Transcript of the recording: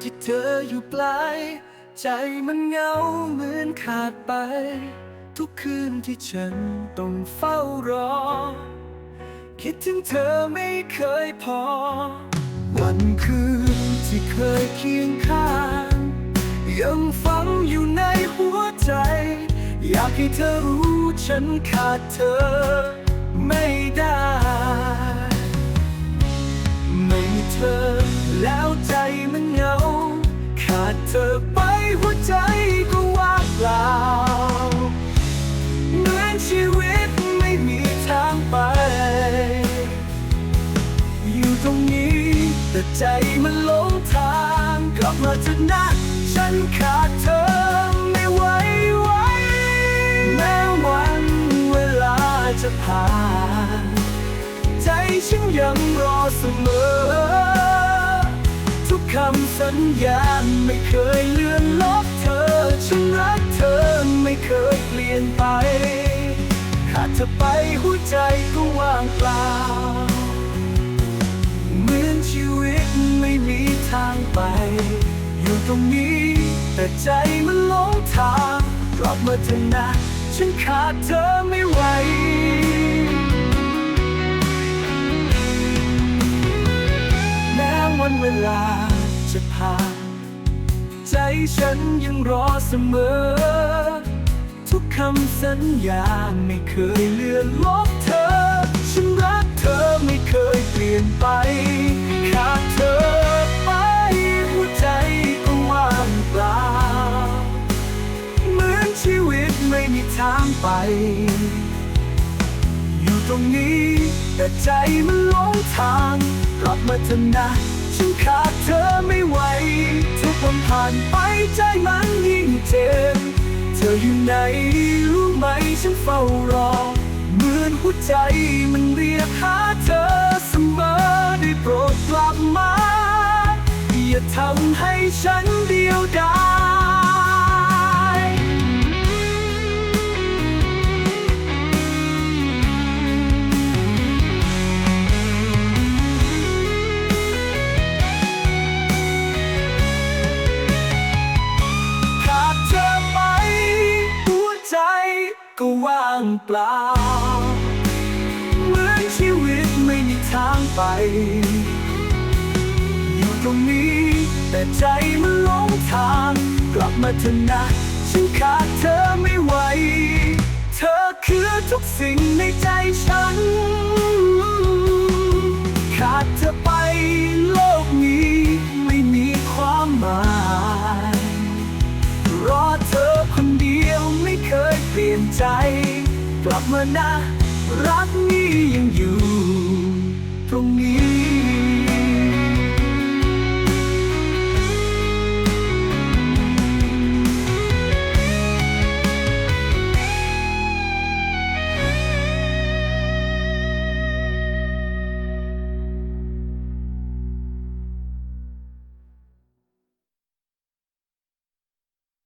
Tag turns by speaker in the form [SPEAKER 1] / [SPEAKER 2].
[SPEAKER 1] ที่เธออยู่ปลาย ใจมันเหงาเหมือนขาดไป ทุกคืนที่ฉันต้องเฝ้ารอ คิดถึงเธอไม่เคยพอ วันคืนที่เคยเคียงข้าง ยังฝังอยู่ในหัวใจ อยากให้เธอรู้ฉันขาดเธอ ไม่ได้ ไม่มีเธอแล้วใจ เธอไปหัวใจก็ว่างเปล่า เหมือนชีวิตไม่มีทางไป อยู่ตรงนี้แต่ใจมันหลงทางกลับมาเถอะนะฉันขาดเธอไม่ไหวไหวแม้วันเวลาจะผ่าน ใจฉันยังรอเสมอำสัญญาไม่เคยเลือนลบเธอ ฉันรักเธอไม่เคยเปลี่ยนไป ขาดเธอไปหัวใจก็ว่างเปล่า เหมือนชีวิตไม่มีทางไป อยู่ตรงนี้ แต่ใจมันหลงทางกลับมาเถอะนะ ฉันขาดเธอไม่ไหวแม้วันเวลา จะผ่าน ใจฉันยังรอเสมอ ทุกคำสัญญาไม่เคยเลือนลบเธอ ฉันรักเธอไม่เคยเปลี่ยนไป ขาดเธอไปหัวใจก็ว่างเปล่า เหมือนชีวิตไม่มีทางไป อยู่ตรงนี้แต่ใจมันหลงทางกลับมาเถอะนะ ฉันขาดเธอไม่ไหว ทุกวันผ่านไปใจมันยิ่งเจ็บ เธออยู่ไหนรู้ไหมฉันเฝ้ารอ เหมือนหัวใจมันเรียกหาเธอเสมอได้โปรดกลับมา อย่าทำให้ฉันเดียวดาย ก็ว่างเปล่า เหมือนชีวิตไม่มีทางไป อยู่ตรงนี้ แต่ใจมันหลงทาง กลับมาเถอะนะ ฉันขาดเธอไม่ไหว เธอคือทุกสิ่งใน ใจ กลับมานะ รักนี้ยังอยู่